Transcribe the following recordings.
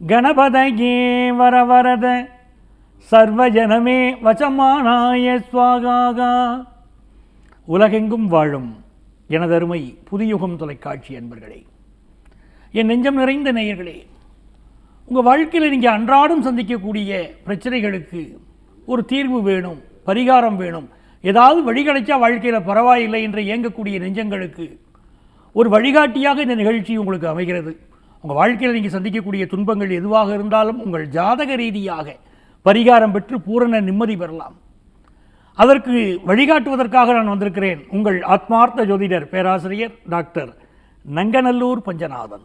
கணபதயே வரவரத சர்வஜனமே வசமானாய சுவாகாகா. உலகெங்கும் வாழும் எனதருமை புதியுகம் தொலைக்காட்சி என்பர்களே என் நெஞ்சம் நிறைந்த நேயர்களே உங்கள் வாழ்க்கையில் நீங்கள் அன்றாடம் சந்திக்கக்கூடிய பிரச்சனைகளுக்கு ஒரு தீர்வு வேணும் பரிகாரம் வேணும். ஏதாவது வழி கிடைச்சா வாழ்க்கையில் பரவாயில்லை என்று இயங்கக்கூடிய நெஞ்சங்களுக்கு ஒரு வழிகாட்டியாக இந்த நிகழ்ச்சி உங்களுக்கு அமைகிறது. உங்கள் வாழ்க்கையில் நீங்கள் சந்திக்கக்கூடிய துன்பங்கள் எதுவாக இருந்தாலும் உங்கள் ஜாதக ரீதியாக பரிகாரம் பெற்று பூரண நிம்மதி பெறலாம். அதற்கு வழிகாட்டுவதற்காக நான் வந்திருக்கிறேன் உங்கள் ஆத்மார்த்த ஜோதிடர் பேராசிரியர் டாக்டர் நங்கநல்லூர் பஞ்சநாதன்.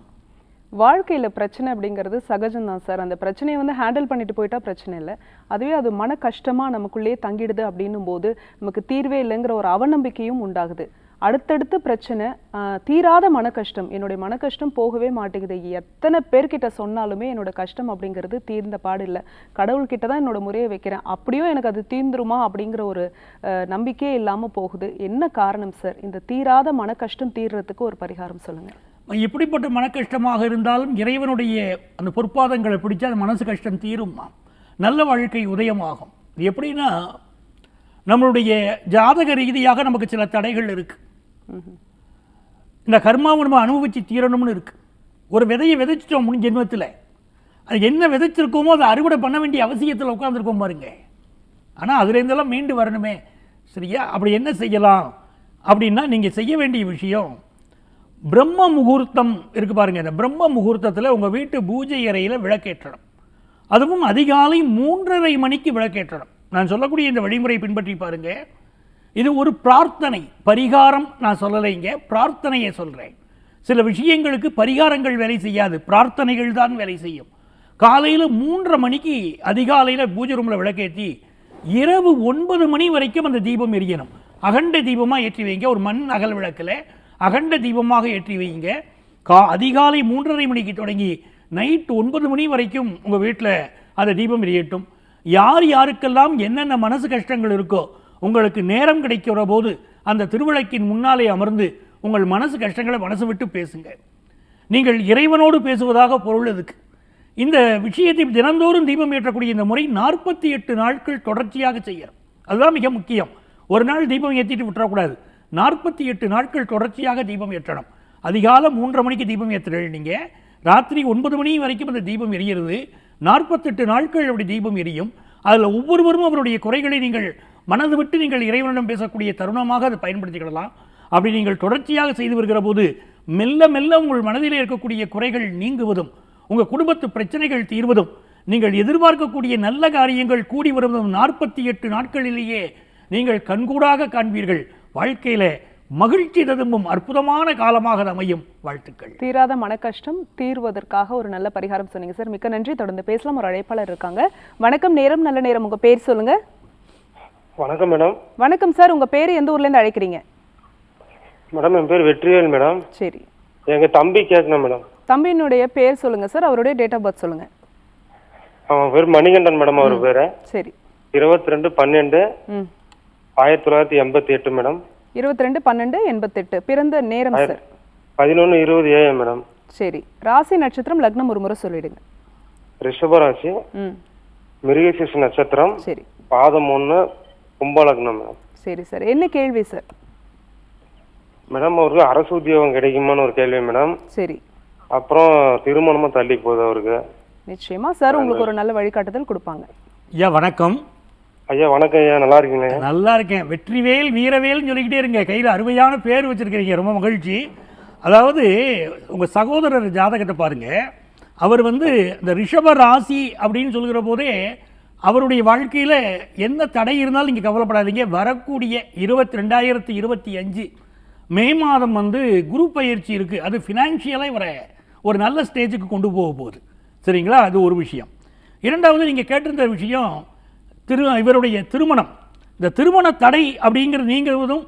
வாழ்க்கையில் பிரச்சனை அப்படிங்கிறது சகஜம்தான் சார். அந்த பிரச்சனையை வந்து ஹேண்டில் பண்ணிட்டு போயிட்டா பிரச்சனை இல்லை. அதுவே அது மன கஷ்டமாக நமக்குள்ளேயே தங்கிடுது அப்படின்னும் போது நமக்கு தீர்வே இல்லைங்கிற ஒரு அவநம்பிக்கையும் உண்டாகுது. அடுத்தடுத்து பிரச்சனை தீராத மன கஷ்டம் என்னுடைய மன கஷ்டம் போகவே மாட்டேங்குது. எத்தனை பேர்கிட்ட சொன்னாலுமே என்னோட கஷ்டம் அப்படிங்கிறது தீர்ந்த பாடு இல்லை. கடவுள்கிட்ட தான் என்னோட முறையை வைக்கிறேன். அப்படியும் எனக்கு அது தீர்ந்துருமா அப்படிங்கிற ஒரு நம்பிக்கையே இல்லாமல் போகுது. என்ன காரணம் சார்? இந்த தீராத மன கஷ்டம் தீர்றதுக்கு ஒரு பரிகாரம் சொல்லுங்கள் எப்படிப்பட்ட மன கஷ்டமாக இருந்தாலும் இறைவனுடைய அந்த பொற்பாதங்களை பிடிச்சா அந்த மனசு கஷ்டம் தீருமா? நல்ல வாழ்க்கை உதயமாகும். இது எப்படின்னா நம்மளுடைய ஜாதக ரீதியாக நமக்கு சில தடைகள் இருக்குது இந்த கர்மாவை நம்ம அனுபவித்து தீரணும்னு இருக்குது ஒரு விதையை விதைச்சிட்டோம் முன் ஜென்மத்தில். அது என்ன விதைச்சிருக்கோமோ அதை அறுவடை பண்ண வேண்டிய அவசியத்தில் உட்காந்துருக்கோம் பாருங்க. ஆனால் அதுலேருந்தெல்லாம் மீண்டு வரணுமே. சரியா? அப்படி என்ன செய்யலாம்? அப்படின்னா நீங்கள் செய்ய வேண்டிய விஷயம் பிரம்ம முகூர்த்தம் இருக்கு பாருங்க. இந்த பிரம்ம முகூர்த்தத்தில் உங்கள் வீட்டு பூஜை அறையில் விளக்கேற்றணும். அதுவும் அதிகாலை மூன்றரை மணிக்கு விளக்கேற்றணும். நான் சொல்லக்கூடிய இந்த வழிமுறை பின்பற்றி பாருங்கள் இது ஒரு பிரார்த்தனை. பரிகாரம் நான் சொல்லலைங்க பிரார்த்தனையை சொல்கிறேன் சில விஷயங்களுக்கு பரிகாரங்கள் வேலை செய்யாது. பிரார்த்தனைகள் தான் வேலை செய்யும். காலையில் மூன்றரை மணிக்கு அதிகாலையில் பூஜை ரூமில் விளக்கேற்றி இரவு ஒன்பது மணி வரைக்கும் அந்த தீபம் எரியணும். அகண்ட தீபமாக ஏற்றி வைங்க. ஒரு மண் அகல் விளக்கில் அகண்ட தீபமாக ஏற்றி வைங்க. கா அதிகாலை மூன்றரை மணிக்கு தொடங்கி நைட் ஒன்பது மணி வரைக்கும் உங்கள் வீட்டில் அந்த தீபம் எரியட்டும். யார் யாருக்கெல்லாம் என்னென்ன மனசு கஷ்டங்கள் இருக்கோ உங்களுக்கு நேரம் கிடைக்கிற போது அந்த திருவிளக்கின் முன்னாலே அமர்ந்து உங்கள் மனசு கஷ்டங்களை மனசு விட்டு பேசுங்க. நீங்கள் இறைவனோடு பேசுவதாக பொருள் அதுக்கு இந்த விஷயத்தை தினந்தோறும் தீபம் ஏற்றக்கூடிய இந்த முறை நாற்பத்தி எட்டு நாட்கள் தொடர்ச்சியாக செய்யணும். அதுதான் மிக முக்கியம். ஒரு நாள் தீபம் ஏற்றிட்டு விட்டுறக்கூடாது. நாற்பத்தி எட்டு நாட்கள் தொடர்ச்சியாக தீபம் ஏற்றணும். அதிகாலம் மூன்றரை மணிக்கு தீபம் ஏற்றுறீங்க நீங்கள் ராத்திரி ஒன்பது மணி வரைக்கும் அந்த தீபம் எரிகிறது நாற்பத்தெட்டு நாட்கள் அப்படி தீபம் எரியும். அதில் ஒவ்வொருவரும் அவருடைய குறைகளை நீங்கள் மனது விட்டு நீங்கள் இறைவனிடம் பேசக்கூடிய தருணமாக அதை பயன்படுத்திக்கிடலாம். அப்படி நீங்கள் தொடர்ச்சியாக செய்து வருகிற போது மெல்ல மெல்ல உங்கள் மனதில் இருக்கக்கூடிய குறைகள் நீங்குவதும் உங்கள் குடும்பத்து பிரச்சனைகள் தீர்வதும் நீங்கள் எதிர்பார்க்கக்கூடிய நல்ல காரியங்கள் கூடி வருவதும் நாற்பத்தி எட்டு நாட்களிலேயே நீங்கள் கண்கூடாக காண்பீர்கள். வாழ்க்கையில் மகிழ்ச்சி ததும்பும் அற்புதமான காலமாக அமையும். வாழ்த்துக்கள். தீராத மன கஷ்டம் தீர்வதற்காக ஒரு நல்ல பரிகாரம் சொன்னீங்க சார். மிக்க நன்றி. தொடர்ந்து பேசலாம். ஒரு அழைப்பாளர் இருக்காங்க. வணக்கம். நேரம் நல்ல நேரம். உங்கள் பேர் சொல்லுங்கள் வணக்கம் மேடம். வணக்கம் சார். உங்க பேர் எந்த ஊர்ல இருந்து அழைக்கிறீங்க? மேடம் என் பேர் வெற்றிவேல் மேடம். சரி. எங்க தம்பி கேட்கணும் மேடம். தம்பியினுடைய பேர் சொல்லுங்க சார். அவருடைய டேட் ஆஃப் பர்த் சொல்லுங்க. அவன் பேர் மணிகண்டன் மேடம் அவர் பேரு. சரி. இருபத்தி ரெண்டு பன்னெண்டு ஆயிரத்தி தொள்ளாயிரத்தி எண்பத்தி எட்டு மேடம். இருபத்தி ரெண்டு பன்னெண்டு எண்பத்தெட்டு. பிறந்த நேரம் சார். பதினொன்று இருபது ஏஎம் மேடம். சரி. ராசி நட்சத்திரம் லக்னம் ஒரு முறை சொல்லிடுங்க. ம். மிருகசீஷ நட்சத்திரம் சரி. பாதம் ஒன்று கும்பலக்னம் மேடம் சரி சார். என்ன கேள்வி சார் மேடம் அவருக்கு அரசு உத்தியோகம் கிடைக்குமான்னு ஒரு கேள்வி மேடம். சரி. அப்புறம் திருமணமும் தள்ளி போகுது அவருக்கு. நிச்சயமா சார் உங்களுக்கு ஒரு நல்ல வழிகாட்டுதல் கொடுப்பாங்க. ஐயா வணக்கம். ஐயா வணக்கம் ஐயா. நல்லா இருக்கீங்களா நல்லா இருக்கேன். வெற்றிவேல் வீரவேல்னு சொல்லிக்கிட்டே இருங்க. கையில் அருமையான பேர் வச்சிருக்கிறீங்க. ரொம்ப மகிழ்ச்சி. அதாவது உங்கள் சகோதரர் ஜாதகத்தை பாருங்க. அவர் வந்து இந்த ரிஷப ராசி அப்படின்னு சொல்கிற போதே அவருடைய வாழ்க்கையில் என்ன தடை இருந்தாலும் நீங்கள் கவலைப்படாதீங்க. வரக்கூடிய இருபத்தி ரெண்டாயிரத்தி இருபத்தி அஞ்சு மே மாதம் வந்து குரு பயிற்சி இருக்குது அது ஃபினான்ஷியலாக இவரை ஒரு நல்ல ஸ்டேஜுக்கு கொண்டு போக போகுது. சரிங்களா? அது ஒரு விஷயம். இரண்டாவது நீங்கள் கேட்டிருந்த விஷயம் திரு இவருடைய திருமணம். இந்த திருமண தடை அப்படிங்கிறது நீங்கிறதும்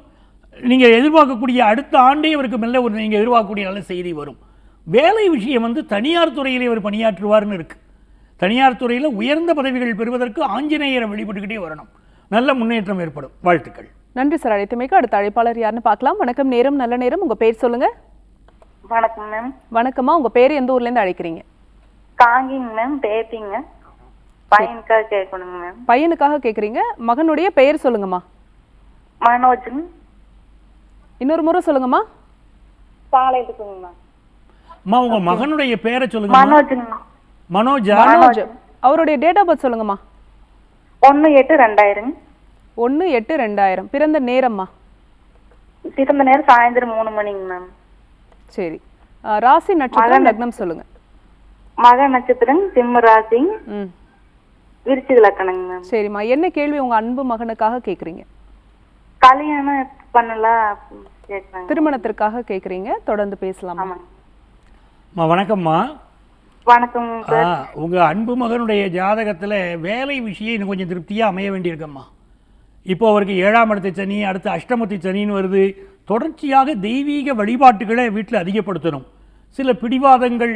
நீங்கள் எதிர்பார்க்கக்கூடிய அடுத்த ஆண்டே இவருக்கு மெல்ல ஒரு நீங்கள் எதிர்பார்க்கக்கூடிய நல்ல செய்தி வரும். வேலை விஷயம் வந்து தனியார் துறையில் இவர் பணியாற்றுவார்னு இருக்குது தனியார் துறையில் உயர்ந்த பதவிகள் பெறுவதற்கு ஆஞ்சநேயரை வழிபட்டுக்கிட்டே வரணும். நல்ல முன்னேற்றம் ஏற்படும். வாழ்த்துக்கள். நன்றி சார். அழைத்தமைக்கு அடுத்த அழைப்பாளர் யாருன்னு பார்க்கலாம். வணக்கம். நேரம் நல்ல நேரம். உங்க பேர் சொல்லுங்க. வணக்கம் மேம். வணக்கம்மா. உங்க பேர் எந்த ஊர்ல இருந்து அழைக்கிறீங்க? காங்கிங் மேம். பேத்திங்க. பையனுக்காக கேட்கணுங்க மேம். பையனுக்காக கேக்குறீங்க மகனுடைய பெயர் சொல்லுங்கம்மா. மனோஜுங்க இன்னொரு முறை சொல்லுங்கம்மா. காலையிலுக்குங்க மேம். அம்மா உங்க மகனுடைய பேரை சொல்லுங்க மனோஜுங்க. மனோஜா? மனோஜ் அவருடைய டேட் ஆஃப் பர்த் சொல்லுங்கம்மா. ஒன்று எட்டு ரெண்டாயிரங்க ஒன்று எட்டு ரெண்டாயிரம். பிறந்த நேரம்மா? சிறந்த நேரம் சாயந்தரம் மூணு மணிங்க மேம். சரி. ராசி நட்சத்திரம் லக்னம் சொல்லுங்க. மக நட்சத்திரம் சிம்ம ம். விருச்சிக லக்கணங்க மேம். சரிம்மா. என்ன கேள்வி உங்க அன்பு மகனுக்காக கேக்குறீங்க? கல்யாணம் பண்ணலாம் கேட்குறாங்க திருமணத்திற்காக கேக்குறீங்க. தொடர்ந்து பேசலாம் வணக்கம்மா. வணக்கம் உங்க அன்பு மகனுடைய ஜாதகத்துல வேலை விஷயம் இன்னும் கொஞ்சம் திருப்தியா அமைய வேண்டியிருக்கம்மா. இப்போ அவருக்கு ஏழாம் இடத்து சனி அடுத்து அஷ்டமத்து சனின்னு வருது. தொடர்ச்சியாக தெய்வீக வழிபாட்டுகளை வீட்டில் அதிகப்படுத்தணும். சில பிடிவாதங்கள்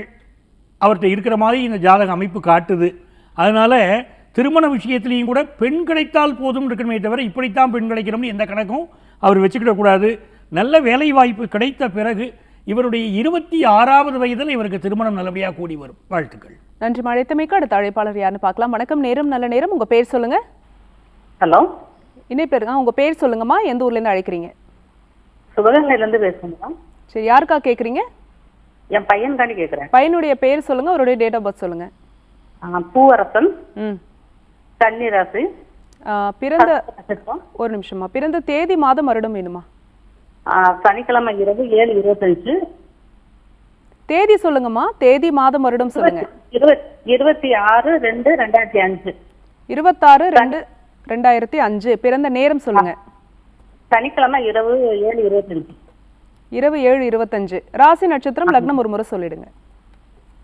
அவர்கிட்ட இருக்கிற மாதிரி இந்த ஜாதக அமைப்பு காட்டுது. அதனால திருமண விஷயத்திலையும் கூட பெண் கிடைத்தால் போதும் இருக்கணுமே தவிர இப்படித்தான் பெண் கிடைக்கணும்னு எந்த கணக்கும் அவர் வச்சுக்கிடக்கூடாது. நல்ல வேலை வாய்ப்பு கிடைத்த பிறகு இவருடைய இருபத்தி ஆறாவது வயதில் இவருக்கு திருமணம் நல்லபடியாக கூடி வரும். வாழ்த்துக்கள். நன்றி அழைத்தமைக்கு அடுத்த அழைப்பாளர் யாருன்னு பார்க்கலாம். வணக்கம். நேரம் நல்ல நேரம். உங்க பேர் சொல்லுங்க. ஹலோ. இணைப்பு இருங்க உங்க பேர் சொல்லுங்கம்மா. எந்த ஊர்ல இருந்து அழைக்கிறீங்க சிவகங்கையிலேருந்து பேசுகிறேன் சரி யாருக்கா கேக்குறீங்க? என் பையன்காண்டி கேட்குறேன் பையனுடைய பேர் சொல்லுங்க. அவருடைய டேட் ஆஃப் பர்த் சொல்லுங்க. பூவரசன். ம். கன்னிராசி. பிறந்த ஒரு நிமிஷமா பிறந்த தேதி மாதம் வருடம் வேணுமா? சனிக்கிழமை இரவு ஏழு இருபத்தஞ்சு. தேதி சொல்லுங்கம்மா. தேதி மாதம் வருடம் சொல்லுங்க. இருபத் இருபத்தி ஆறு ரெண்டு ரெண்டாயிரத்தி அஞ்சு. இருபத்தாறு ரெண்டு ரெண்டாயிரத்தி அஞ்சு. பிறந்த நேரம் சொல்லுங்க. சனிக்கிழமை இரவு ஏழு இருபத்தஞ்சு. இரவு ஏழு இருபத்தஞ்சு. ராசி நட்சத்திரம் லக்னம் ஒரு முறை சொல்லிடுங்க.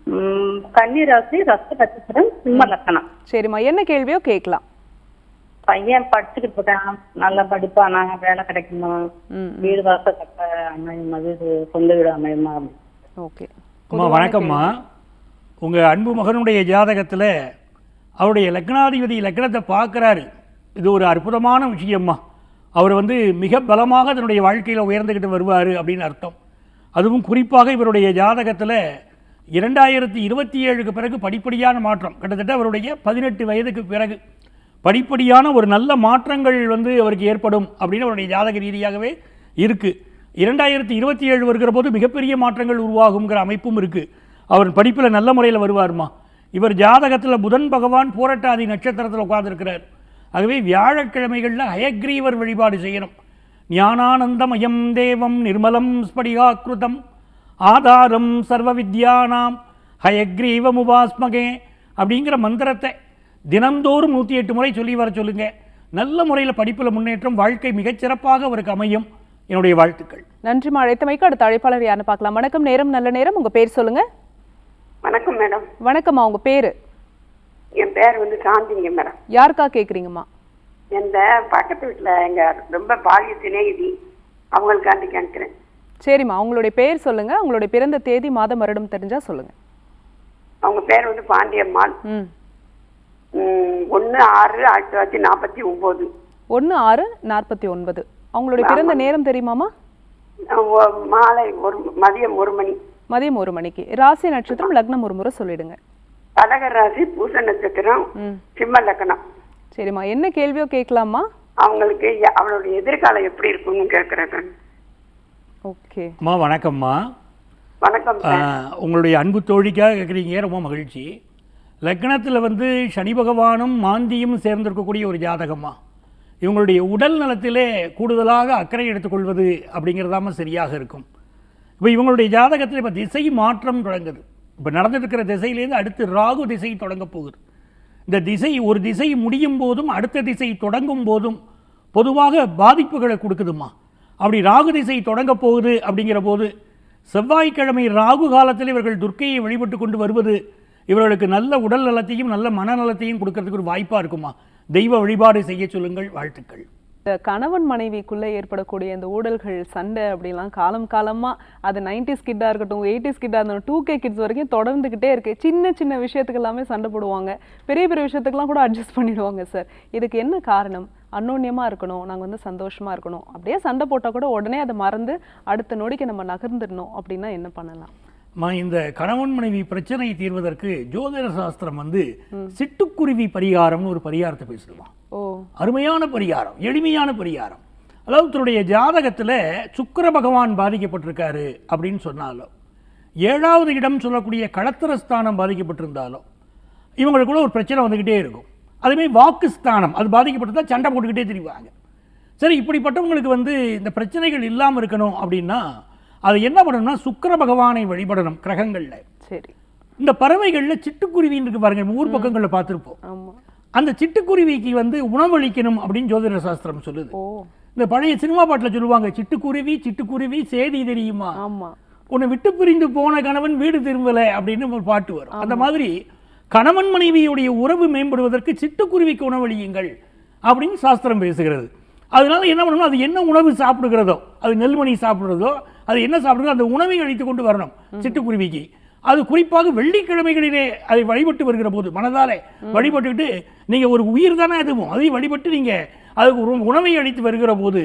ம், கன்னிராசி ரத்த நட்சத்திரம் சிம்ம லக்கணம். சரிம்மா. என்ன கேள்வியோ கேட்கலாம். பையன் படிச்சுக்கிட்டு இருக்கான் நல்லா படிப்பானா வேலை கிடைக்குமா? வீடு வாச கட்ட அமையுமா வீடு சொந்த வீடு அமையுமா? ஓகே. அம்மா வணக்கம்மா. உங்கள் அன்பு மகனுடைய ஜாதகத்தில் அவருடைய லக்னாதிபதி லக்னத்தை பார்க்குறாரு. இது ஒரு அற்புதமான விஷயம்மா. அவர் வந்து மிக பலமாக தன்னுடைய வாழ்க்கையில் உயர்ந்துக்கிட்டு வருவார் அப்படின்னு அர்த்தம். அதுவும் குறிப்பாக இவருடைய ஜாதகத்தில் இரண்டாயிரத்தி இருபத்தி ஏழுக்கு பிறகு படிப்படியான மாற்றம். கிட்டத்தட்ட அவருடைய பதினெட்டு வயதுக்கு பிறகு. படிப்படியான ஒரு நல்ல மாற்றங்கள் வந்து அவருக்கு ஏற்படும் அப்படின்னு அவருடைய ஜாதக ரீதியாகவே இருக்குது இரண்டாயிரத்தி இருபத்தி ஏழு வருகிற போது மிகப்பெரிய மாற்றங்கள் உருவாகுங்கிற அமைப்பும் இருக்குது அவர் படிப்பில் நல்ல முறையில் வருவார்மா? இவர் ஜாதகத்தில் புதன் பகவான் போராட்டாதி நட்சத்திரத்தில் உட்கார்ந்துருக்கிறார். ஆகவே வியாழக்கிழமைகளில் ஹயக்ரீவர் வழிபாடு செய்யணும். ஞானானந்தமயம் தேவம் நிர்மலம் ஸ்படிகாக்கிருதம் ஆதாரம் சர்வ வித்யானாம் ஹயக்ரீவமுபாஸ்மகே அப்படிங்கிற மந்திரத்தை தினந்தோறும் நூற்றி எட்டு முறை சொல்லி வர சொல்லுங்க. நல்ல முறையில் படிப்பில் முன்னேற்றம் வாழ்க்கை மிகச்சிறப்பாக அவருக்கு அமையும். என்னுடைய வாழ்த்துக்கள். நன்றிம்மா அழைத்தமைக்கு அடுத்த அழைப்பாளர் யாருன்னு பார்க்கலாம். வணக்கம் நேரம் நல்ல நேரம். உங்க பேர் சொல்லுங்க. வணக்கம் மேடம். வணக்கம்மா உங்க பேரு? என் பேர் வந்து சாந்திங்க மேடம். யாருக்கா கேக்குறீங்கம்மா? இந்த பக்கத்து வீட்டில் எங்க ரொம்ப பாலிய சிநேகிதி அவங்களுக்காண்டி கேட்குறேன் சரிம்மா உங்களுடைய பேர் சொல்லுங்க. உங்களுடைய பிறந்த தேதி மாதம் வருடம் தெரிஞ்சா சொல்லுங்க. அவங்க பேர் வந்து பாண்டியம்மாள். ம். ஒன்று ஆறு ஆயிரத்தி தொள்ளாயிரத்தி நாற்பத்தி ஒம்பது. ஒன்று ஆறு நாற்பத்தி ஒன்பது. அவங்களுடைய பிறந்த நேரம் தெரியுமாமா? மாலை ஒரு மதியம் ஒரு மணி. மதியம் ஒரு மணிக்கு. ராசி நட்சத்திரம் லக்னம் ஒரு முறை சொல்லிடுங்க. கடகர் ராசி பூச நட்சத்திரம் ம். சிம்ம லக்கணம் சரிம்மா. என்ன கேள்வியோ கேட்கலாமா? அவங்களுக்கு அவளுடைய எதிர்காலம் எப்படி இருக்கும்னு கேட்குறேன் ஓகே. அம்மா வணக்கம்மா. வணக்கம் ஆ, உங்களுடைய அன்பு தோழிக்காக கேட்குறீங்க. ரொம்ப மகிழ்ச்சி. லக்னத்தில் வந்து சனி பகவானும் மாந்தியும் சேர்ந்திருக்கக்கூடிய ஒரு ஜாதகமாக இவங்களுடைய உடல் நலத்திலே கூடுதலாக அக்கறை எடுத்துக்கொள்வது அப்படிங்கிறதாம சரியாக இருக்கும். இப்போ இவங்களுடைய ஜாதகத்தில் இப்போ திசை மாற்றம் தொடங்குது. இப்போ நடந்துட்டுருக்கிற திசையிலேருந்து அடுத்து ராகு திசை தொடங்க போகுது. இந்த திசை ஒரு திசை முடியும் போதும் அடுத்த திசை தொடங்கும் போதும் பொதுவாக பாதிப்புகளை கொடுக்குதுமா அப்படி ராகு திசை தொடங்க போகுது அப்படிங்கிற போது செவ்வாய்க்கிழமை ராகு காலத்தில் இவர்கள் துர்க்கையை வழிபட்டு கொண்டு வருவது இவர்களுக்கு நல்ல உடல் நலத்தையும் நல்ல மனநலத்தையும் கொடுக்கறதுக்கு ஒரு வாய்ப்பாக இருக்குமா? தெய்வ வழிபாடு செய்ய சொல்லுங்கள் வாழ்த்துக்கள். இந்த கணவன் மனைவிக்குள்ளே ஏற்படக்கூடிய இந்த ஊழல்கள் சண்டை அப்படிலாம் காலம் காலமாக அது நைன்டிஸ் கிட்டாக இருக்கட்டும் எயிட்டிஸ் கிட்டாக இருந்தாலும் டூ கே கிட்ஸ் வரைக்கும் தொடர்ந்துக்கிட்டே இருக்குது சின்ன சின்ன விஷயத்துக்கு எல்லாமே சண்டை போடுவாங்க. பெரிய பெரிய விஷயத்துக்கெல்லாம் கூட அட்ஜஸ்ட் பண்ணிடுவாங்க சார் இதுக்கு என்ன காரணம்? அன்னோன்யமாக இருக்கணும் நாங்கள் வந்து சந்தோஷமாக இருக்கணும். அப்படியே சண்டை போட்டால் கூட உடனே அதை மறந்து அடுத்த நொடிக்கு நம்ம நகர்ந்துடணும் அப்படின்னா என்ன பண்ணலாம்? இந்த கணவன் மனைவி பிரச்சனையை தீர்வதற்கு ஜோதிட சாஸ்திரம் வந்து சிட்டுக்குருவி பரிகாரம்னு ஒரு பரிகாரத்தை ஓ. அருமையான பரிகாரம் எளிமையான பரிகாரம். அதாவது தன்னுடைய ஜாதகத்தில் சுக்கிர பகவான் பாதிக்கப்பட்டிருக்காரு அப்படின்னு சொன்னாலும் ஏழாவது இடம் சொல்லக்கூடிய களத்திரஸ்தானம் பாதிக்கப்பட்டிருந்தாலும் இவங்களுக்குள்ள ஒரு பிரச்சனை வந்துக்கிட்டே இருக்கும். அதுமாதிரி வாக்குஸ்தானம் அது பாதிக்கப்பட்டிருந்தா சண்டை போட்டுக்கிட்டே திரிவாங்க. சரி இப்படிப்பட்டவங்களுக்கு வந்து இந்த பிரச்சனைகள் இல்லாமல் இருக்கணும் அப்படின்னா அது என்ன பண்ணணும்னா சுக்கிர பகவானை வழிபடணும் கிரகங்களில். சரி. இந்த பறவைகளில் சிட்டுக்குருவின்னு இருக்கு பாருங்க நம்ம ஊர் பக்கங்களில் பார்த்துருப்போம். அந்த சிட்டுக்குருவிக்கு வந்து உணவளிக்கணும் அப்படின்னு ஜோதிட சாஸ்திரம் சொல்லுது. இந்த பழைய சினிமா பாட்டில் சொல்லுவாங்க சிட்டுக்குருவி சிட்டுக்குருவி சேதி தெரியுமா? உன்னை விட்டு பிரிந்து போன கணவன் வீடு திரும்பல அப்படின்னு ஒரு பாட்டு வரும். அந்த மாதிரி கணவன் மனைவியுடைய உறவு மேம்படுவதற்கு சிட்டுக்குருவிக்கு உணவளியுங்கள் அப்படின்னு சாஸ்திரம் பேசுகிறது. அதனால என்ன பண்ணணும் அது என்ன உணவு சாப்பிடுகிறதோ அது நெல்மணி சாப்பிடுறதோ அது என்ன சாப்பிடுறதோ அந்த உணவை அளித்து கொண்டு வரணும் சிட்டுக்குருவிக்கு. அது குறிப்பாக வெள்ளிக்கிழமைகளிலே அதை வழிபட்டு வருகிற போது மனதாலே வழிபட்டுக்கிட்டு நீங்க ஒரு உயிர் தானே அதுவும் அதையும் வழிபட்டு நீங்க அதுக்கு உணவை அளித்து வருகிற போது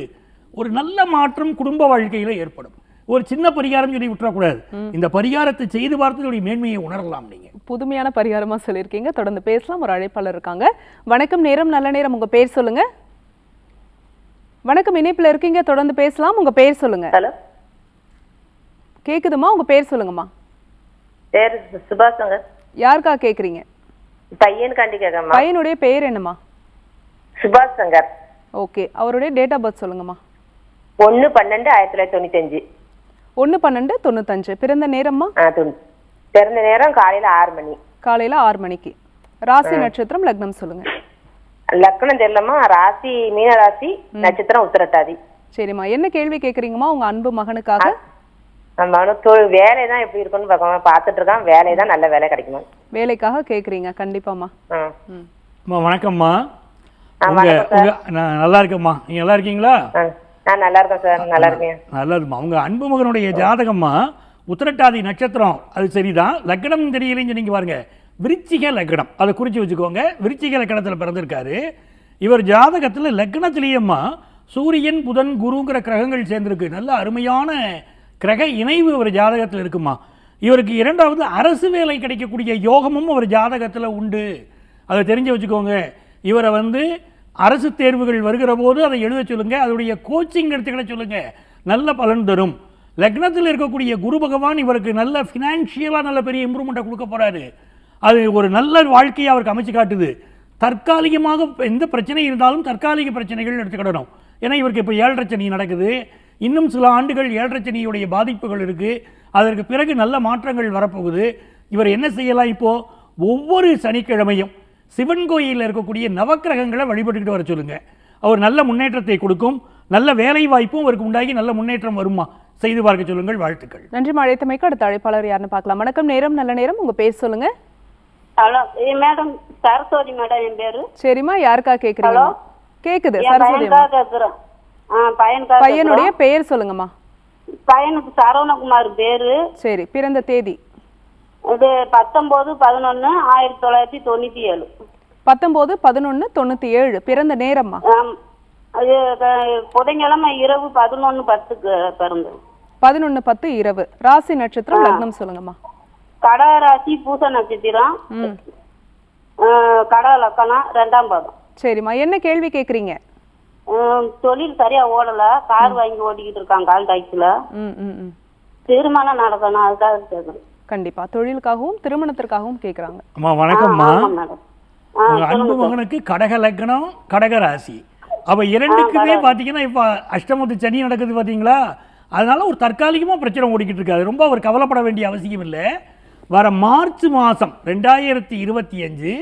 ஒரு நல்ல மாற்றம் குடும்ப வாழ்க்கையில ஏற்படும். ஒரு சின்ன பரிகாரம் சொல்லி விட்டுறக்கூடாது. இந்த பரிகாரத்தை செய்து பார்த்து இதோடைய மேன்மையை உணரலாம் நீங்க. புதுமையான பரிகாரமா சொல்லியிருக்கீங்க. தொடர்ந்து பேசலாம். ஒரு அழைப்பாளர் இருக்காங்க. வணக்கம் நேரம் நல்ல நேரம். உங்க பேர் சொல்லுங்க. வணக்கம் இணைப்புல இருக்கீங்க. தொடர்ந்து பேசலாம். உங்க பேர் சொல்லுங்க. ஹலோ. கேக்குதுமா? உங்க பேர் சொல்லுங்கம்மா. பேர் சுபாஷங்க. யாருக்கா கேக்குறீங்க? பையனுக்காண்டி கேட்கம்மா பையனுடைய பெயர் என்னம்மா? சுபாஷ் சங்கர் ஓகே. அவருடைய டேட் ஆஃப் பர்த் சொல்லுங்கம்மா. ஒன்று பன்னெண்டு ஆயிரத்தி தொள்ளாயிரத்தி தொண்ணூத்தஞ்சு. ஒன்று பன்னெண்டு தொண்ணூத்தஞ்சு. பிறந்த நேரம்மா? ஆ தொண்ணூ பிறந்த நேரம் காலையில் ஆறு மணி. காலையில ஆறு மணிக்கு. ராசி நட்சத்திரம் லக்னம் சொல்லுங்க. லக்னம் தெரியலம்மா. ராசி மீன ராசி நட்சத்திரம் உத்திரட்டாதி. சரிம்மா. என்ன கேள்வி கேக்குறீங்கம்மா? உங்க அன்பு மகனுக்காக. நம்ம அவனுக்கு தொழில் வேலை தான் எப்படி இருக்குன்னு பார்க்கணும்? பார்த்துட்டு இருக்கான் வேலை தான் நல்ல வேலை கிடைக்குமா? வேலைக்காக கேக்குறீங்க. கண்டிப்பாம்மா. அம்மா வணக்கம்மா. நல்லா இருக்கேம்மா நீங்க நல்லா இருக்கீங்களா நான் நல்லா இருக்கேன் சார். நல்லா இருக்கேன் நல்லதும்மா. உங்க அன்பு மகனுடைய ஜாதகம்மா உத்திரட்டாதி நட்சத்திரம். அது சரிதான். லக்னம் தெரியலைன்னு சொன்னீங்க பாருங்க. விருச்சிக லக்னம். அதை குறித்து வச்சுக்கோங்க. விருச்சிக லக்னத்தில் பிறந்திருக்காரு. இவர் ஜாதகத்தில் லக்னத்திலேயேம்மா சூரியன் புதன் குருங்கிற கிரகங்கள் சேர்ந்திருக்கு. நல்ல அருமையான கிரக இணைவு ஒரு ஜாதகத்தில் இருக்குமா? இவருக்கு இரண்டாவது அரசு வேலை கிடைக்கக்கூடிய யோகமும் அவர் ஜாதகத்தில் உண்டு. அதை தெரிஞ்சு வச்சுக்கோங்க. இவரை வந்து அரசு தேர்வுகள் வருகிற போது அதை எழுத சொல்லுங்க. அதோடைய கோச்சிங் எடுத்துக்கிட சொல்லுங்க. நல்ல பலன் தரும். லக்னத்தில் இருக்கக்கூடிய குரு பகவான் இவருக்கு நல்ல ஃபினான்ஷியலாக நல்ல பெரிய இம்ப்ரூவ்மெண்ட்டை கொடுக்க போறாரு. அது ஒரு நல்ல வாழ்க்கையை அவருக்கு அமைச்சு காட்டுது. தற்காலிகமாக எந்த பிரச்சனை இருந்தாலும் தற்காலிக பிரச்சனைகள் எடுத்துக்கிடணும். ஏன்னா இவருக்கு இப்போ ஏழரை சனி நடக்குது. இன்னும் சில ஆண்டுகள் ஏழரை சனியுடைய பாதிப்புகள் இருக்கு. அதற்கு பிறகு நல்ல மாற்றங்கள் வரப்போகுது. இவர் என்ன செய்யலாம் இப்போ? ஒவ்வொரு சனிக்கிழமையும் சிவன் கோயிலில் இருக்கக்கூடிய நவக்கிரகங்களை வழிபட்டுக்கிட்டு வர சொல்லுங்க. அவர் நல்ல முன்னேற்றத்தை கொடுக்கும். நல்ல வேலை வாய்ப்பும் அவருக்கு உண்டாகி நல்ல முன்னேற்றம் வருமா? செய்து பார்க்க சொல்லுங்கள் வாழ்த்துக்கள். நன்றி அழைத்தமைக்கு அடுத்த அழைப்பாளர் யாருன்னு பார்க்கலாம். வணக்கம் நேரம் நல்ல நேரம். உங்க பேர் சொல்லுங்க. ஹலோ மேடம் சரஸ்வதி மேடம் என் பேரு. சரிம்மா யாருக்கா கேக்குறீங்க? கேக்குது சரஸ்வதி. பையனுக்காக பையனுடைய. பெயர் சொல்லுங்கம்மா. பையனுக்கு சரவணகுமார் பேரு. சரி பிறந்த தேதி? இது பத்தொன்பது பதினொன்னு ஆயிரத்தி தொள்ளாயிரத்தி தொண்ணூத்தி ஏழு பத்தொன்பது பதினொன்னு தொண்ணூத்தி ஏழு பிறந்த நேரம்மா. அது புதன்கிழமை இரவு பதினொன்னு பத்துக்கு பிறந்தது. பதினொன்னு பத்து இரவு. ராசி நட்சத்திரம் லக்னம் சொல்லுங்கம்மா. கடகராசி பூச நட்சத்திரம். கடக லக்கணம் ரெண்டாம் பாதம். சரிம்மா என்ன கேள்வி கேக்குறீங்க? தொழில் சரியா ஓடல. கார் வாங்கி ஓட்டிக்கிட்டு இருக்கான் கால் டாக்ஸில ம் ம் ம். திருமணம் நடக்கணும் அதுக்காக கேட்குறேன் கண்டிப்பா. தொழிலுக்காகவும் திருமணத்திற்காகவும் கேக்குறாங்க. அம்மா வணக்கம்மா. அன்பு மகனுக்கு கடக லக்னம் கடக ராசி. அவ இரண்டுக்குமே பாத்தீங்கன்னா இப்ப அஷ்டமத்து சனி நடக்குது பாத்தீங்களா? அதனால ஒரு தற்காலிகமா பிரச்சனை ஓடிக்கிட்டு இருக்காது ரொம்ப அவர் கவலைப்பட வேண்டிய அவசியம் இல்லை. வர மார்ச் மாதம் ரெண்டாயிரத்தி இருபத்தி அஞ்சு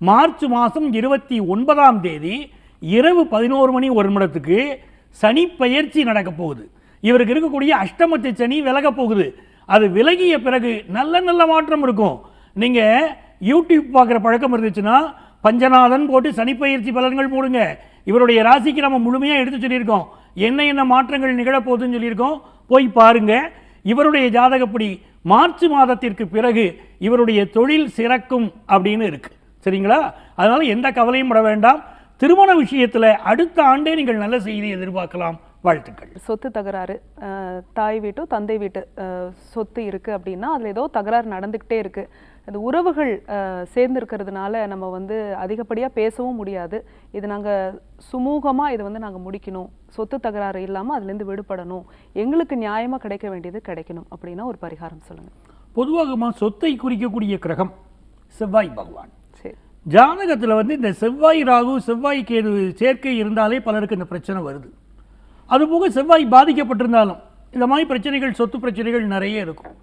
மார்ச் மாதம் இருபத்தி ஒன்பதாம் தேதி இரவு பதினோரு மணி ஒரு நிமிடத்துக்கு சனி பெயர்ச்சி நடக்கப் போகுது. இவருக்கு இருக்கக்கூடிய அஷ்டமத்து சனி விலக போகுது. அது விலகிய பிறகு நல்ல நல்ல மாற்றம் இருக்கும். நீங்கள் யூடியூப் பார்க்குற பழக்கம் இருந்துச்சுன்னா பஞ்சநாதன் போட்டு சனிப்பயிற்சி பலன்கள் மூடுங்க. இவருடைய ராசிக்கு நம்ம முழுமையாக எடுத்து சொல்லியிருக்கோம். என்ன என்ன மாற்றங்கள் நிகழப்போகுதுன்னு சொல்லியிருக்கோம். போய் பாருங்க. இவருடைய ஜாதகப்படி மார்ச் மாதத்திற்கு பிறகு இவருடைய தொழில் சிறக்கும் அப்படின்னு இருக்கு. சரிங்களா? அதனால் எந்த கவலையும் பட வேண்டாம். திருமண விஷயத்தில் அடுத்த ஆண்டே நீங்கள் நல்ல செய்தி எதிர்பார்க்கலாம். வாழ்த்துக்கள். சொத்து தகராறு தாய் வீட்டோ தந்தை வீட்டு சொத்து இருக்கு அப்படின்னா அதுல ஏதோ தகராறு நடந்துக்கிட்டே இருக்கு. அது உறவுகள் அஹ், சேர்ந்து இருக்கிறதுனால நம்ம வந்து அதிகப்படியா பேசவும் முடியாது. இது நாங்க சுமூகமா இதை வந்து நாங்க முடிக்கணும். சொத்து தகராறு இல்லாம அதுல இருந்து விடுபடணும். எங்களுக்கு நியாயமா கிடைக்க வேண்டியது கிடைக்கணும் அப்படின்னா ஒரு பரிகாரம் சொல்லுங்க. பொதுவாகமா சொத்தை குறிக்கக்கூடிய கிரகம் செவ்வாய் பகவான். ஜாதகத்தில் வந்து இந்த செவ்வாய் ராகு செவ்வாய் கேது சேர்க்கை இருந்தாலே பலருக்கு இந்த பிரச்சனை வருது. அதுபோக செவ்வாய் பாதிக்கப்பட்டிருந்தாலும் இந்த மாதிரி பிரச்சனைகள் சொத்து பிரச்சனைகள் நிறைய இருக்கும்.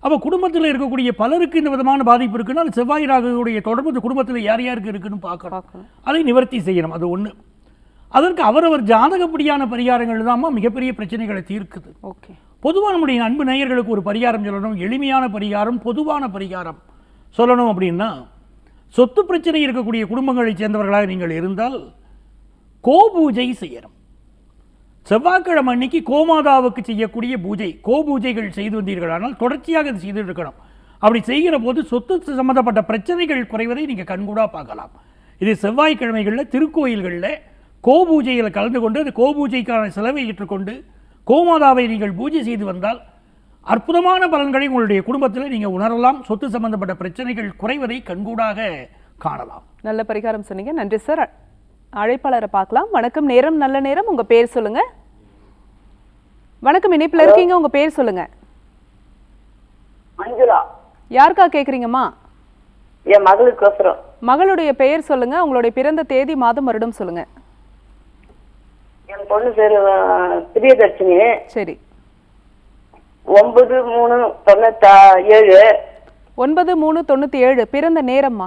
அப்போ குடும்பத்தில் இருக்கக்கூடிய பலருக்கு இந்த விதமான பாதிப்பு இருக்குன்னா அது செவ்வாய் ராகுடைய தொடர்பு இந்த குடும்பத்தில் யார் யாருக்கு இருக்குன்னு பார்க்கணும். அதை நிவர்த்தி செய்யணும். அது ஒன்று அதற்கு அவரவர் ஜாதகப்படியான பரிகாரங்கள் தாம்மா மிகப்பெரிய பிரச்சனைகளை தீர்க்குது. ஓகே. பொதுவாக நம்முடைய அன்பு நேயர்களுக்கு ஒரு பரிகாரம் சொல்லணும். எளிமையான பரிகாரம் பொதுவான பரிகாரம் சொல்லணும் அப்படின்னா சொத்து பிரச்சனை இருக்கக்கூடிய குடும்பங்களைச் சேர்ந்தவர்களாக நீங்கள் இருந்தால் கோபூஜை செய்யணும். செவ்வாய்க்கிழமை அன்னைக்கு கோமாதாவுக்கு செய்யக்கூடிய பூஜை கோபூஜைகள் செய்து வந்தீர்களானால் தொடர்ச்சியாக அது செய்து இருக்கணும். அப்படி செய்கிற போது சொத்து சம்பந்தப்பட்ட பிரச்சனைகள் குறைவதை நீங்கள் கண்கூடாக பார்க்கலாம். இது செவ்வாய்க்கிழமைகளில் திருக்கோயில்களில் கோபூஜையில் கலந்து கொண்டு அது கோபூஜைக்கான செலவை ஏற்றுக்கொண்டு கோமாதாவை நீங்கள் பூஜை செய்து வந்தால் அற்புதமான பலன்களை உங்களுடைய குடும்பத்தில் நீங்கள் உணரலாம். சொத்து சம்பந்தப்பட்ட பிரச்சனைகள் குறைவதை கண்கூடாக காணலாம். நல்ல பரிகாரம் சொன்னீங்க. நன்றி சார். அழைப்பாளரை பார்க்கலாம். வணக்கம். நேரம் நல்ல நேரம். உங்க பேர் சொல்லுங்க. வணக்கம் இணைப்புல இருக்கீங்க. உங்க பேர் சொல்லுங்க. மஞ்சுளா. யாருக்கா கேக்குறீங்கம்மா? என் மகளுக்கோசரம் மகளுடைய பெயர் சொல்லுங்க. உங்களுடைய பிறந்த தேதி மாதம் வருடம் சொல்லுங்க. என் பொண்ணு பேரு பிரியதர்ஷினி. சரி. ஒன்பது மூணு தொண்ணூத்தா ஏழு. ஒன்பது மூணு தொண்ணூத்தி ஏழு. பிறந்த நேரம்மா?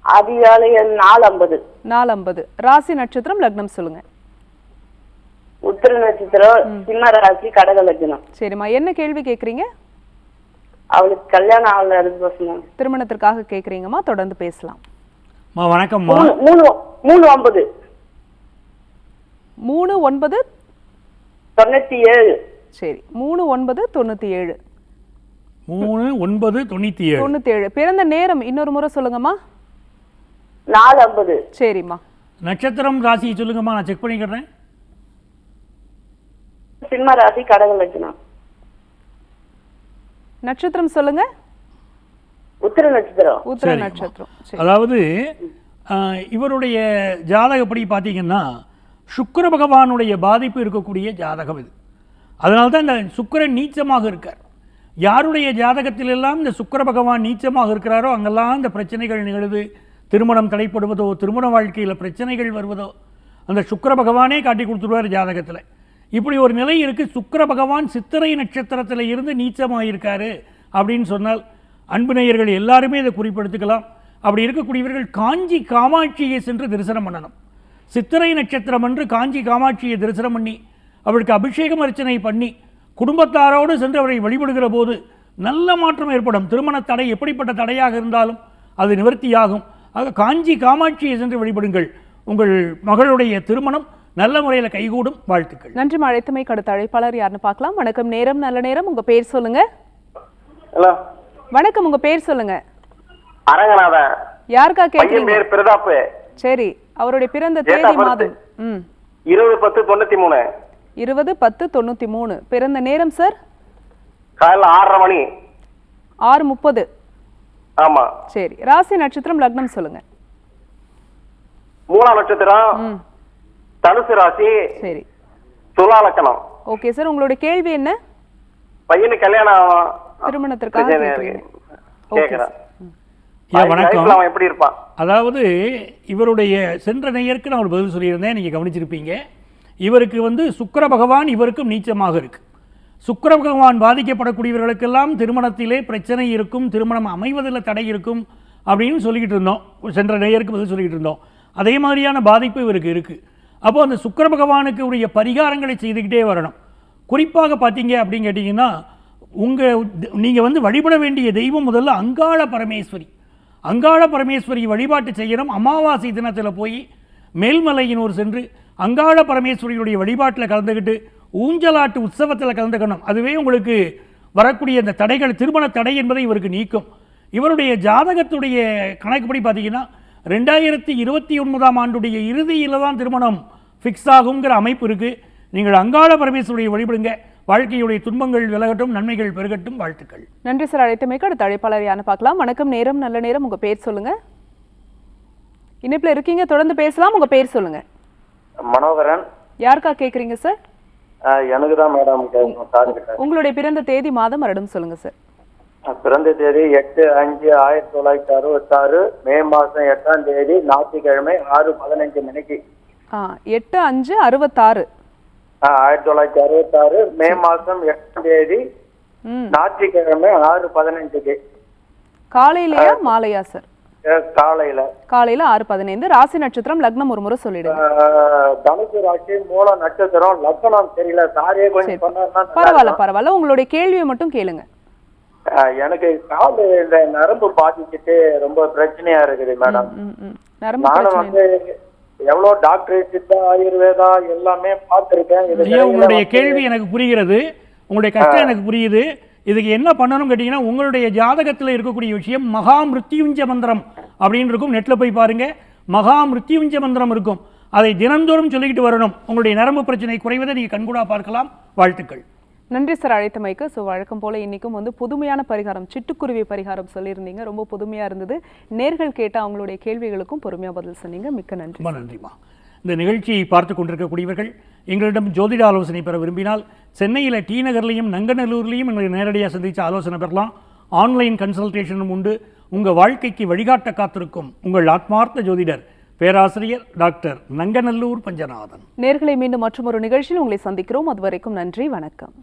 அதிகாலை நாலு ஐம்பது நாலு ஐம்பது ராசி நட்சத்திரம் லக்னம் சொல்லுங்க. உத்திர நட்சத்திரம் சிம்ம ராசி கடக லட்சணம் சரிம்மா. என்ன கேள்வி கேக்குறீங்க? அவளுக்கு கல்யாணம் ஆகல திருமணத்திற்காக கேக்குறீங்கம்மா. தொடர்ந்து பேசலாம். அம்மா வணக்கம்மா. மூணு மூணு மூணு ஒன்பது. மூணு ஒன்பது தொண்ணூத்தி ஏழு. சரி. மூணு ஒன்பது தொண்ணூத்தி ஏழு மூணு ஒன்பது தொண்ணூற்றி ஏழு தொண்ணூத்தி ஏழு பிறந்த நேரம் இன்னொரு முறை சொல்லுங்கம்மா. நாலு ஐம்பது. சரிம்மா. நட்சத்திரம் ராசி சொல்லுங்கம்மா நான் செக் பண்ணிக்கிறேன் சிம்ம ராசி கடக லட்சணம். நட்சத்திரம் சொல்லுங்க. உத்திர நட்சத்திரம். உத்திர. நட்சத்திரம். சரி. அதாவது இவருடைய ஜாதகப்படி பார்த்தீங்கன்னா சுக்கிர பகவானுடைய பாதிப்பு இருக்கக்கூடிய ஜாதகம் இது. அதனால தான் இந்த சுக்கிரன் நீச்சமாக இருக்கார். யாருடைய ஜாதகத்திலெல்லாம் இந்த சுக்கர பகவான் நீச்சமாக இருக்கிறாரோ அங்கெல்லாம் இந்த பிரச்சனைகள் நிகழுது. திருமணம் தடைப்படுவதோ திருமண வாழ்க்கையில் பிரச்சனைகள் வருவதோ அந்த சுக்கர பகவானே காட்டி கொடுத்துருவார் ஜாதகத்தில். இப்படி ஒரு நிலை இருக்குது சுக்கர பகவான் சித்திரை நட்சத்திரத்தில் இருந்து நீச்சமாயிருக்காரு அப்படின்னு சொன்னால் அன்பு நேயர்கள் எல்லாருமே இதை குறிப்பெடுத்துக்கலாம். அப்படி இருக்கக்கூடியவர்கள் காஞ்சி காமாட்சியை சென்று தரிசனம் பண்ணணும். சித்திரை நட்சத்திரம் என்று காஞ்சி காமாட்சியை தரிசனம் பண்ணி அவளுக்கு அபிஷேகம் அர்ச்சனை பண்ணி குடும்பத்தாரோடு சென்று அவரை வழிபடுகிற போது நல்ல மாற்றம் ஏற்படும். திருமண தடை எப்படிப்பட்ட தடையாக இருந்தாலும் அது நிவர்த்தியாகும். ஆக காஞ்சி காமாட்சியை சென்று வழிபடுங்கள். உங்கள் மகளுடைய திருமணம் நல்ல முறையில் கைகூடும். வாழ்த்துக்கள். நன்றி அழைத்தமைக்கு அடுத்த அழைப்பாளர் யாருன்னு பார்க்கலாம். வணக்கம். நேரம் நல்ல நேரம். உங்க பேர் சொல்லுங்க. ஹலோ. வணக்கம். உங்க பேர் சொல்லுங்க. அரங்கநாதன் யாருக்கா கேக்குறீங்க? பேர் பிரதாப் சரி. அவருடைய பிறந்த தேதி. மாதம். இருபது பத்து தொண்ணூத்தி மூணு. இருபது பத்து தொண்ணூத்தி மூணு. பிறந்த நேரம் சார் காலைல ஆறரை மணி. ஆறு முப்பது. ஆமா. சரி. ராசி நட்சத்திரம் லக்னம் சொல்லுங்க. மூணாம் நட்சத்திரம் ம். தனுசு ராசி சரி. துலா லக்கணம். ஓகே சார் உங்களுடைய கேள்வி என்ன? பையனுக்கு கல்யாணம். திருமணத்திற்காக. ஓகே வணக்கம். எப்படி இருப்பான்? அதாவது இவருடைய சென்ற நேயருக்கு நான் ஒரு பதில் சொல்லியிருந்தேன். நீங்கள் கவனிச்சிருப்பீங்க. இவருக்கு வந்து சுக்கர பகவான் இவருக்கும் நீச்சமாக இருக்கு. சுக்கர பகவான் பாதிக்கப்படக்கூடியவர்களுக்கெல்லாம் திருமணத்திலே பிரச்சனை இருக்கும் திருமணம் அமைவதில் தடை இருக்கும் அப்படின்னு சொல்லிக்கிட்டு இருந்தோம். சென்ற நேயருக்கு பதில் சொல்லிக்கிட்டு இருந்தோம். அதே மாதிரியான பாதிப்பு இவருக்கு இருக்குது அப்போ அந்த சுக்கர பகவானுக்கு உரிய பரிகாரங்களை செய்துக்கிட்டே வரணும். குறிப்பாக பார்த்தீங்க அப்படின்னு கேட்டிங்கன்னா உங்கள் நீங்கள் வந்து வழிபட வேண்டிய தெய்வம் முதல்ல அங்காள பரமேஸ்வரி. அங்காள பரமேஸ்வரி வழிபாட்டு செய்யணும். அமாவாசை தினத்தில் போய் மேல்மலையினூர் சென்று அங்காள பரமேஸ்வரியுடைய வழிபாட்டில் கலந்துக்கிட்டு ஊஞ்சலாட்டு உற்சவத்தில் கலந்துக்கணும். அதுவே உங்களுக்கு வரக்கூடிய இந்த தடைகள் திருமண தடை என்பதை இவருக்கு நீக்கும். இவருடைய ஜாதகத்துடைய கணக்குப்படி பார்த்தீங்கன்னா ரெண்டாயிரத்தி இருபத்தி ஒன்பதாம் ஆண்டுடைய இறுதியில் தான் திருமணம் ஃபிக்ஸ் ஆகுங்கிற அமைப்பு இருக்குது நீங்கள் அங்காள பரமேஸ்வரியை வழிபடுங்க. வாழ்க்கையுடைய துன்பங்கள் விலகட்டும் நன்மைகள் பெருகட்டும். வாழ்த்துக்கள். நன்றி சார். அழைத்தமைக்கு அடுத்த அழைப்பாளர் யானை பார்க்கலாம். வணக்கம். நேரம் நல்ல நேரம். உங்கள் பேர் சொல்லுங்கள் இன்னைப்பில் இருக்கீங்க. தொடர்ந்து பேசலாம். உங்கள் பேர் சொல்லுங்கள் மனோகரன். யாருக்கா கேக்குறீங்க சார் எனக்கு தான் மேடம் உங்களுடைய பிறந்த தேதி மாதம் வருடம் சொல்லுங்க சார் பிறந்த தேதி எட்டு அஞ்சு ஆயிரத்தி தொள்ளாயிரத்தி அறுபத்தாறு மே மாசம் எட்டாம் தேதி ஞாயிற்றுக்கிழமை ஆறு பதினஞ்சு மணிக்கு. எட்டு அஞ்சு அறுபத்தாறு. ஆயிரத்தி தொள்ளாயிரத்தி அறுபத்தாறு மே மாசம் எட்டாம் தேதி ஞாயிற்றுக்கிழமை ஆறு பதினஞ்சுக்கு. காலையிலயா மாலையா சார் காலையில. காலையில ஆறு பதினைந்து. ராசி நட்சத்திரம் லக்னம் ஒரு முறை சொல்லிடுங்க. தனுசு ராசி மூல நட்சத்திரம் லக்னம் தெரியல. சாரியே கொஞ்சம் சொன்னா பரவாயில்ல பரவாயில்ல. உங்களுடைய கேள்வியை மட்டும் கேளுங்க. எனக்கு கால் இந்த நரம்பு பாதிச்சுட்டு ரொம்ப பிரச்சனையா இருக்குது மேடம். நானும் பிரச்சனை. வந்து எவ்வளவு டாக்டர் சித்தா ஆயுர்வேதா எல்லாமே பார்த்திருக்கேன். உங்களுடைய கேள்வி எனக்கு புரிகிறது. உங்களுடைய கஷ்டம் எனக்கு புரியுது. இதுக்கு என்ன பண்ணணும் கேட்டிங்கன்னா உங்களுடைய ஜாதகத்தில் இருக்கக்கூடிய விஷயம் மகா மிருத்யுஞ்ச மந்திரம் அப்படின்னு இருக்கும். நெட்டில் போய் பாருங்க. மகா மிருத்யுஞ்ச மந்திரம் இருக்கும். அதை தினந்தோறும் சொல்லிக்கிட்டு வரணும். உங்களுடைய நரம்பு பிரச்சனை குறைவதை நீங்கள் கண்கூடா பார்க்கலாம். வாழ்த்துக்கள். நன்றி சார் அழைத்தமைக்கு ஸோ வழக்கம் போல இன்னைக்கும் வந்து புதுமையான பரிகாரம் சிட்டுக்குருவி பரிகாரம் சொல்லியிருந்தீங்க. ரொம்ப புதுமையா இருந்தது. நேர்கள் கேட்ட அவங்களுடைய கேள்விகளுக்கும் பொறுமையா பதில் சொன்னீங்க. மிக்க நன்றி ரொம்ப நன்றிம்மா. இந்த நிகழ்ச்சியை பார்த்து கொண்டிருக்கக்கூடியவர்கள் எங்களிடம் ஜோதிட ஆலோசனை பெற விரும்பினால் சென்னையில் டி நகர்லையும் நங்கநல்லூர்லேயும் எங்களை நேரடியாக சந்தித்து ஆலோசனை பெறலாம். ஆன்லைன் கன்சல்டேஷனும் உண்டு. உங்கள் வாழ்க்கைக்கு வழிகாட்ட காத்திருக்கும் உங்கள் ஆத்மார்த்த ஜோதிடர் பேராசிரியர் டாக்டர் நங்கநல்லூர் பஞ்சநாதன். நேர்களை மீண்டும் மற்றும் ஒரு நிகழ்ச்சியில் உங்களை சந்திக்கிறோம். அதுவரைக்கும் நன்றி வணக்கம்.